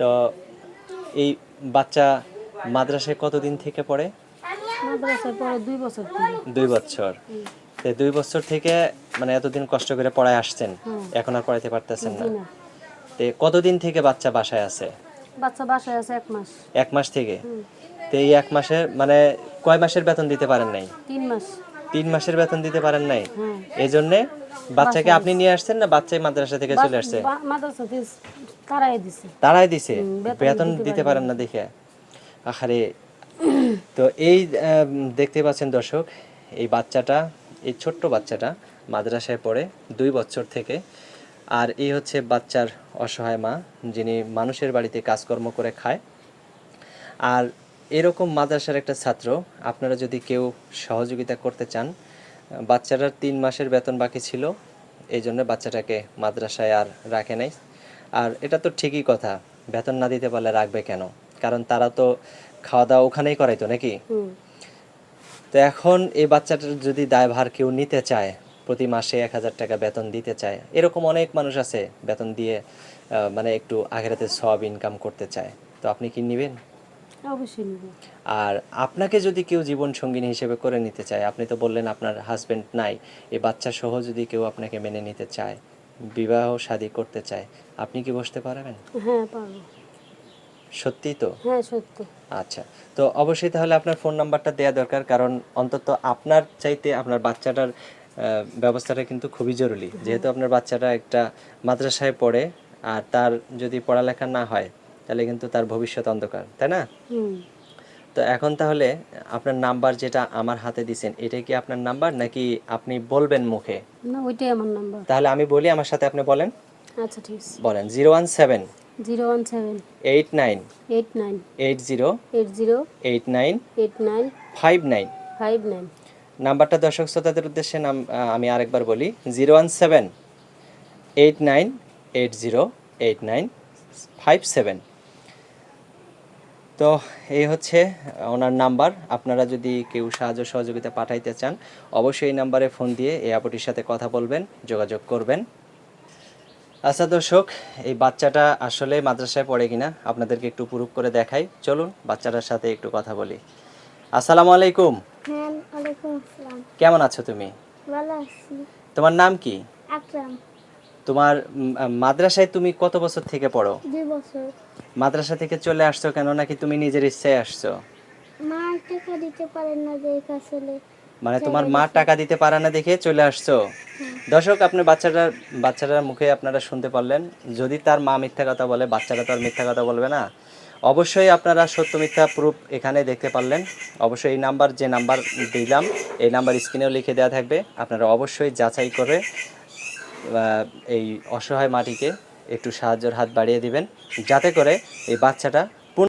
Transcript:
তো এই বাচ্চা মাদ্রাসায় কতদিন থেকে পড়ে? দুই বছর দুই বছর। তো দুই বছর থেকে মানে এতদিন কষ্ট করে পড়ায় আসছেন? এখন আর পড়াইতে পারতেছেন না? কতদিন থেকে বাচ্চা বাসায় আছে? বাচ্চা বাসায় আছে এক মাস। এক মাস থেকে। তো এই এক মাসের মানে কয় মাসের বেতন দিতে পারেন নাই? তিন মাস। তিন মাসের বেতন দিতে পারেন নাই? হ্যাঁ। এই জন্যে বাচ্চাকে আপনি নিয়ে আসছেন না বাচ্চাই মাদ্রাসা থেকে চলে আসছে? মাদ্রাসা তারাই দিছে। তারাই দিছে? বেতন দিতে পারেন না। দেখে। আহারে। তো এই দেখতে পাচ্ছেন দর্শক এই বাচ্চাটা এই ছোট্ট বাচ্চাটা মাদ্রাসায় পড়ে দুই বছর থেকে। আর এই হচ্ছে বাচ্চার অসহায় মা যিনি মানুষের বাড়িতে কাজকর্ম করে খায়। আর এরকম মাদ্রাসার একটা ছাত্র আপনারা যদি কেউ সহযোগিতা করতে চান বাচ্চাটার তিন মাসের বেতন বাকি ছিল এই জন্য বাচ্চাটাকে মাদ্রাসায় আর রাখে নাই। আর এটা তো ঠিকই কথা। বেতন না দিতে পারলে রাখবে কেন? কারণ তারা তো খাওয়া দাওয়া ওখানেই করাইতো নাকি? তো এখন এই বাচ্চাটার যদি দায়ভার কেউ নিতে চায় প্রতি মাসে এক হাজার টাকা বেতন দিতে চায় এরকম অনেক মানুষ আছে বেতন দিয়ে মানে একটু আখেরাতে সব ইনকাম করতে চায়। তো আপনি কি নেবেন? অবশ্যই নিব। আর আপনাকে যদি কেউ জীবন সঙ্গিনী হিসেবে করে নিতে চায় আপনি তো বললেন আপনার হাজবেন্ড নাই এই বাচ্চা সহ যদি কেউ আপনাকে মেনে নিতে চায় বিবাহ শাদী করতে চায় আপনি কি বসতে পারবেন? হ্যাঁ পারব। সত্যি তো? হ্যাঁ সত্য। আচ্ছা তো অবশ্যই তাহলে আপনার ফোন নাম্বারটা দেওয়া দরকার কারণ অন্তত আপনার চাইতে আপনার বাচ্চাটার ব্যবস্থাটা কিন্তু খুবই জরুরি। যেহেতু আপনার বাচ্চাটা একটা মাদ্রাসায় পড়ে আর তার যদি পড়ালেখা না হয় তাহলে কিন্তু তার ভবিষ্যৎ অন্ধকার তাই না? হুম। তো এখন তাহলে আপনার নাম্বার যেটা আমার হাতে দিছেন এটা কি আপনার নাম্বার নাকি আপনি বলবেন মুখে? না ওইটাই আমার নাম্বার। তাহলে আমি বলি আমার সাথে আপনি বলেন। আচ্ছা ঠিক আছে। বলেন 017 017 89 89 80 80 89 89 59 নাইন নাম্বারটা দর্শক শ্রোতাদের উদ্দেশ্যে নাম আমি আরেকবার বলি 017 89 80 89 57 তো এই হচ্ছে ওনার নাম্বার। আপনারা যদি কেউ সাহায্য সহযোগিতা পাঠাইতে চান অবশ্যই এই নাম্বারে ফোন দিয়ে এই আপুটির সাথে কথা বলবেন যোগাযোগ করবেন। আচ্ছা দর্শক এই বাচ্চাটা আসলে মাদ্রাসায় পড়ে কিনা আপনাদেরকে একটু প্রুফ করে দেখাই। চলুন বাচ্চাটার সাথে একটু কথা বলি। আসসালামু আলাইকুম। হ্যাঁ কেমন আছো তুমি? তোমার নাম কি? তোমার মাদ্রাসায় তুমি কত বছর থেকে পড়ো? দুই বছর। মাদ্রাসা থেকে চলে আসছো কেন? নাকি তুমি নিজের ইচ্ছায় আসছো? মা টাকা দিতে পারেন না যে আসলে মানে তোমার মা টাকা দিতে পারে না দেখে চলে আসছো? দর্শক আপনার বাচ্চাটার বাচ্চাটার মুখে আপনারা শুনতে পারলেন। যদি তার মা মিথ্যা কথা বলে বাচ্চাটা তো আর মিথ্যা কথা বলবে না। অবশ্যই আপনারা সত্য মিথ্যা প্রুফ এখানে দেখতে পারলেন। অবশ্যই এই নাম্বার যে নাম্বার দিলাম এই নাম্বার স্ক্রিনেও লিখে দেওয়া থাকবে। আপনারা অবশ্যই যাচাই করে এই অসহায় মাটিকে একটু সাহায্যের হাত বাড়িয়ে দিবেন। যাতে করে এই বাচ্চাটা